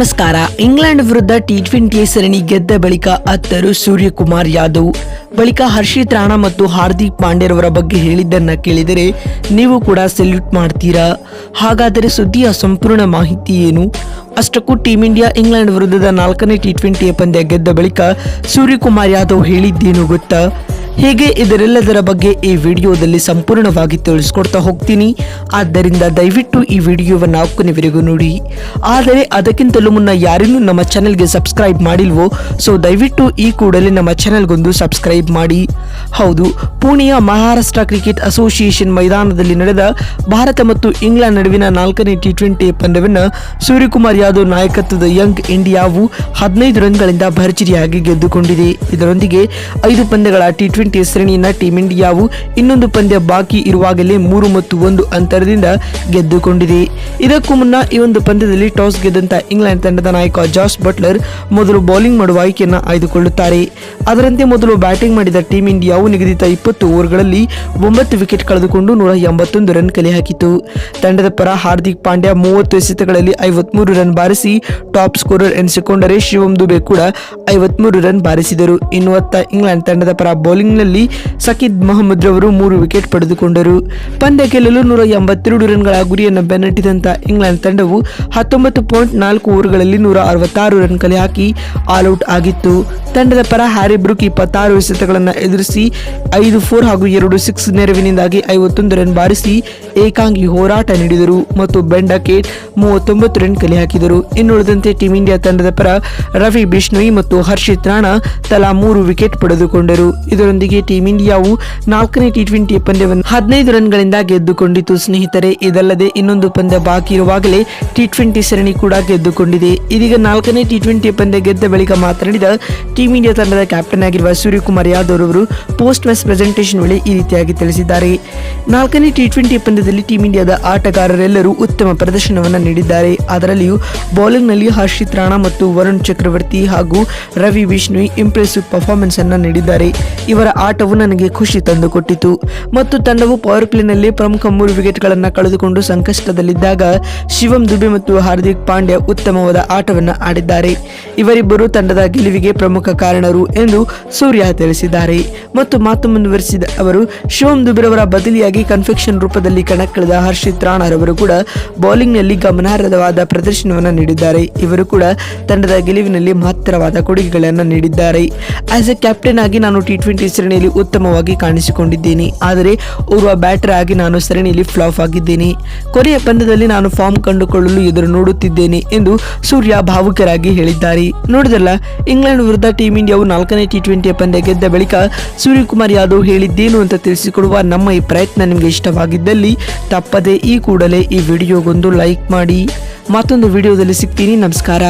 ನಮಸ್ಕಾರ. ಇಂಗ್ಲೆಂಡ್ ವಿರುದ್ಧ T twenty ಸರಣಿ ಗೆದ್ದ ಬಳಿಕ ಅತ್ತರು ಸೂರ್ಯಕುಮಾರ್ ಯಾದವ್. ಬಳಿಕ ಹರ್ಷಿತ್ ರಾಣಾ ಮತ್ತು ಹಾರ್ದಿಕ್ ಪಾಂಡ್ಯರವರ ಬಗ್ಗೆ ಹೇಳಿದ್ದನ್ನ ಕೇಳಿದರೆ ನೀವು ಕೂಡ ಸೆಲ್ಯೂಟ್ ಮಾಡ್ತೀರಾ? ಹಾಗಾದರೆ ಸುದ್ದಿಯ ಸಂಪೂರ್ಣ ಮಾಹಿತಿ ಏನು? ಅಷ್ಟಕ್ಕೂ ಟೀಂ ಇಂಡಿಯಾ ಇಂಗ್ಲೆಂಡ್ ವಿರುದ್ಧದ ನಾಲ್ಕನೇ ಟಿ ಟ್ವೆಂಟಿ ಪಂದ್ಯ ಗೆದ್ದ ಬಳಿಕ ಸೂರ್ಯಕುಮಾರ್ ಯಾದವ್ ಹೇಳಿದ್ದೇನು ಗೊತ್ತಾ? ಹೇಗೆ ಇದರೆಲ್ಲದರ ಬಗ್ಗೆ ಈ ವಿಡಿಯೋದಲ್ಲಿ ಸಂಪೂರ್ಣವಾಗಿ ತಿಳಿಸ್ಕೊಡ್ತಾ ಹೋಗ್ತೀನಿ. ಆದ್ದರಿಂದ ದಯವಿಟ್ಟು ಈ ವಿಡಿಯೋವನ್ನು ಕೊನೆವರೆಗೂ ನೋಡಿ. ಆದರೆ ಅದಕ್ಕಿಂತಲೂ ಮುನ್ನ ಯಾರಿಗೂ ನಮ್ಮ ಚಾನೆಲ್ಗೆ ಸಬ್ಸ್ಕ್ರೈಬ್ ಮಾಡಿಲ್ವೋ, ಸೊ ದಯವಿಟ್ಟು ಈ ಕೂಡಲೇ ನಮ್ಮ ಚಾನೆಲ್ಗೊಂದು ಸಬ್ಸ್ಕ್ರೈಬ್ ಮಾಡಿ. ಹೌದು, ಪುಣೆಯ ಮಹಾರಾಷ್ಟ್ರ ಕ್ರಿಕೆಟ್ ಅಸೋಸಿಯೇಷನ್ ಮೈದಾನದಲ್ಲಿ ನಡೆದ ಭಾರತ ಮತ್ತು ಇಂಗ್ಲೆಂಡ್ ನಡುವಿನ ನಾಲ್ಕನೇ ಟಿ ಟ್ವೆಂಟಿ ಪಂದ್ಯವನ್ನು ಸೂರ್ಯಕುಮಾರ್ ಯಾದವ್ ನಾಯಕತ್ವದ ಯಂಗ್ ಇಂಡಿಯಾವು ಹದಿನೈದು ರನ್ಗಳಿಂದ ಭರ್ಜರಿಯಾಗಿ ಗೆದ್ದುಕೊಂಡಿದೆ. ಇದರೊಂದಿಗೆ ಐದು ಪಂದ್ಯಗಳ ಟಿ ಟ್ವೆಂಟಿ ಶ್ರೇಣಿಯನ್ನ ಟೀಂ ಇಂಡಿಯಾವು ಇನ್ನೊಂದು ಪಂದ್ಯ ಬಾಕಿ ಇರುವಾಗಲೇ ಮೂರು ಮತ್ತು ಒಂದು ಅಂತರದಿಂದ ಗೆದ್ದುಕೊಂಡಿದೆ. ಇದಕ್ಕೂ ಮುನ್ನ ಈ ಒಂದು ಪಂದ್ಯದಲ್ಲಿ ಟಾಸ್ ಗೆದ್ದಂತ ಇಂಗ್ಲೆಂಡ್ ತಂಡದ ನಾಯಕ ಜಾಸ್ ಬಟ್ಲರ್ ಮೊದಲು ಬೌಲಿಂಗ್ ಮಾಡುವ ಆಯ್ಕೆಯನ್ನು ಆಯ್ದುಕೊಳ್ಳುತ್ತಾರೆ. ಅದರಂತೆ ಮೊದಲು ಬ್ಯಾಟಿಂಗ್ ಮಾಡಿದ ಟೀಂ ಇಂಡಿಯಾವು ನಿಗದಿತ ಇಪ್ಪತ್ತು ಓವರ್ಗಳಲ್ಲಿ ಒಂಬತ್ತು ವಿಕೆಟ್ ಕಳೆದುಕೊಂಡು ನೂರ ಎಂಬತ್ತೊಂದು ರನ್ ಕಲೆ ಹಾಕಿತು ತಂಡದ ಪರ ಹಾರ್ದಿಕ್ ಪಾಂಡ್ಯ ಮೂವತ್ತು ಎಸೆತಗಳಲ್ಲಿ ಐವತ್ಮೂರು ರನ್ ಬಾರಿಸಿ ಟಾಪ್ ಸ್ಕೋರರ್ ಎನಿಸಿಕೊಂಡರೆ ಶಿವಂ ದುಬೆ ಕೂಡ ಐವತ್ಮೂರು ರನ್ ಬಾರಿಸಿದರು. ಇನ್ನು ಇಂಗ್ಲೆಂಡ್ ತಂಡದ ಪರ ಬೌಲಿಂಗ್ನಲ್ಲಿ ಸಕಿದ್ ಮೊಹಮ್ಮದ್ ರವರು ಮೂರು ವಿಕೆಟ್ ಪಡೆದುಕೊಂಡರು. ಪಂದ್ಯ ಗೆಲ್ಲಲು ನೂರ ಎಂಬತ್ತೆರಡು ರನ್ಗಳ ಗುರಿಯನ್ನು ಬೆನ್ನಟ್ಟಿದಂತ ಇಂಗ್ಲೆಂಡ್ ತಂಡವು ಹತ್ತೊಂಬತ್ತು ಪಾಯಿಂಟ್ ನಾಲ್ಕು ಓವರ್ಗಳಲ್ಲಿ ನೂರ ಅರವತ್ತಾರು ರನ್ ಕಲೆ ಹಾಕಿ ಆಲ್ಔಟ್ ಆಗಿತ್ತು. ತಂಡದ ಪರ ಹ್ಯಾರಿ ಬ್ರೂಕ್ ಇಪ್ಪತ್ತಾರು ಎಸೆತಗಳನ್ನು ಎದುರಿಸಿ ಐದು ಫೋರ್ ಹಾಗೂ ಎರಡು ಸಿಕ್ಸ್ ನೆರವಿನಿಂದಾಗಿ ಐವತ್ತೊಂದು ರನ್ ಬಾರಿಸಿ ಏಕಾಂಗಿ ಹೋರಾಟ ನೀಡಿದರು ಮತ್ತು ಬೆಂಡಕೇಟ್ ಮೂವತ್ತೊಂಬತ್ತು ರನ್ ಕಲೆ ಹಾಕಿದರು. ಇನ್ನುಳಿದಂತೆ ಟೀಂ ಇಂಡಿಯಾ ತಂಡದ ಪರ ರವಿ ಬಿಷ್ಣೋಯಿ ಮತ್ತು ಹರ್ಷಿತ್ ರಾಣಾ ತಲಾ ಮೂರು ವಿಕೆಟ್ ಪಡೆದುಕೊಂಡರು. ಇದರೊಂದಿಗೆ ಟೀಂ ಇಂಡಿಯಾವು ನಾಲ್ಕನೇ ಟಿ ಟ್ವೆಂಟಿ ಪಂದ್ಯವನ್ನು ಹದಿನೈದು ರನ್ಗಳಿಂದ ಗೆದ್ದುಕೊಂಡಿತು ಸ್ನೇಹಿತರೆ, ಇದಲ್ಲದೆ ಇನ್ನೊಂದು ಪಂದ್ಯ ಬಾಕಿ ಇರುವಾಗಲೇ ಟಿ ಟ್ವೆಂಟಿ ಸರಣಿ ಕೂಡ ಗೆದ್ದುಕೊಂಡಿದೆ. ಇದೀಗ ನಾಲ್ಕನೇ ಟಿ ಟ್ವೆಂಟಿ ಪಂದ್ಯ ಗೆದ್ದ ಬಳಿಕ ಮಾತನಾಡಿದ ಟೀಂ ಇಂಡಿಯಾ ತಂಡದ ಕ್ಯಾಪ್ಟನ್ ಆಗಿರುವ ಸೂರ್ಯಕುಮಾರ್ ಯಾದವ್ ಅವರು ಪೋಸ್ಟ್ ಮ್ಯಾಚ್ ಪ್ರೆಸೆಂಟೇಷನ್ ವೇಳೆ ಈ ರೀತಿಯಾಗಿ ತಿಳಿಸಿದ್ದಾರೆ. ನಾಲ್ಕನೇ ಟಿ ಟ್ವೆಂಟಿ ಪಂದ್ಯದಲ್ಲಿ ಟೀಂ ಇಂಡಿಯಾದ ಆಟಗಾರರೆಲ್ಲರೂ ಉತ್ತಮ ಪ್ರದರ್ಶನವನ್ನು ನೀಡಿದ್ದಾರೆ. ಅದರಲ್ಲಿಯೂ ಬೌಲಿಂಗ್ನಲ್ಲಿ ಹರ್ಷಿತ್ ರಾಣಾ ಮತ್ತು ವರುಣ್ ಚಕ್ರವರ್ತಿ ಹಾಗೂ ರವಿ ವಿಷ್ಣು ಇಂಪ್ರೆಸಿವ್ ಪರ್ಫಾರ್ಮೆನ್ಸ್ ಅನ್ನು ನೀಡಿದ್ದಾರೆ. ಇವರ ಆಟವು ನನಗೆ ಖುಷಿ ತಂದುಕೊಟ್ಟಿತು. ಮತ್ತು ತಂಡವು ಪವರ್ ಪ್ಲೇನಲ್ಲಿ ಪ್ರಮುಖ ಮೂರು ವಿಕೆಟ್ಗಳನ್ನು ಕಳೆದುಕೊಂಡು ಸಂಕಷ್ಟದಲ್ಲಿದ್ದಾಗ ಶಿವಂ ದುಬೆ ಮತ್ತು ಹಾರ್ದಿಕ್ ಪಾಂಡ್ಯ ಉತ್ತಮವಾದ ಆಟವನ್ನು ಆಡಿದ್ದಾರೆ. ಇವರಿಬ್ಬರು ತಂಡದ ಗೆಲುವಿಗೆ ಪ್ರಮುಖ ಕಾರಣರು ಎಂದು ಸೂರ್ಯ ತಿಳಿಸಿದ್ದಾರೆ. ಮತ್ತು ಮಾತು ಮುಂದುವರಿಸಿದ ಅವರು, ಶಿವಂ ದುಬೆರವರ ಬದಲಿಯಾಗಿ ಕನ್ಫೆಕ್ಷನ್ ರೂಪದಲ್ಲಿ ಕಣಕ್ಕಿಳಿದ ಹರ್ಷಿತ್ ರಾಣಾರವರು ಕೂಡ ಬೌಲಿಂಗ್ನಲ್ಲಿ ಗಮನಾರ್ಹವಾದ ಪ್ರದರ್ಶನವನ್ನು ನೀಡಿದ್ದಾರೆ. ಇವರು ಕೂಡ ತಂಡದ ಗೆಲುವಿನಲ್ಲಿ ಮಹತ್ತರವಾದ ಕೊಡುಗೆಗಳನ್ನು ನೀಡಿದ್ದಾರೆ. ಆಸ್ ಎ ಕ್ಯಾಪ್ಟನ್ ಆಗಿ ನಾನು ಟಿ ಟ್ವೆಂಟಿ ಸರಣಿಯಲ್ಲಿ ಉತ್ತಮವಾಗಿ ಕಾಣಿಸಿಕೊಂಡಿದ್ದೇನೆ. ಆದರೆ ಓರ್ವ ಬ್ಯಾಟರ್ ಆಗಿ ನಾನು ಸರಣಿಯಲ್ಲಿ ಫ್ಲಾಪ್ ಆಗಿದ್ದೇನೆ. ಕೊನೆಯ ಪಂದ್ಯದಲ್ಲಿ ನಾನು ಫಾರ್ಮ್ ಕಂಡುಕೊಳ್ಳಲು ಎದುರು ನೋಡುತ್ತಿದ್ದೇನೆ ಎಂದು ಸೂರ್ಯ ಭಾವುಕರಾಗಿ ಹೇಳಿದ್ದಾರೆ. ನೋಡಿದಲ್ಲ ಇಂಗ್ಲೆಂಡ್ ವಿರುದ್ಧ ಟೀಂ ಇಂಡಿಯಾವು ನಾಲ್ಕನೇ ಟಿ ಟ್ವೆಂಟಿ ಪಂದ್ಯ ಗೆದ್ದ ಬಳಿಕ ಸೂರ್ಯಕುಮಾರ್ ಯಾದವ್ ಹೇಳಿದ್ದೇನು ಅಂತ ತಿಳಿಸಿಕೊಡುವ ನಮ್ಮ ಈ ಪ್ರಯತ್ನ ನಿಮಗೆ ಇಷ್ಟವಾಗಿದ್ದಲ್ಲಿ ತಪ್ಪದೆ ಈ ಕೂಡಲೇ ಈ ವಿಡಿಯೋಗೊಂದು ಲೈಕ್ ಮಾಡಿ. ಮತ್ತೊಂದು ವಿಡಿಯೋದಲ್ಲಿ ಸಿಗ್ತೀನಿ. ನಮಸ್ಕಾರ.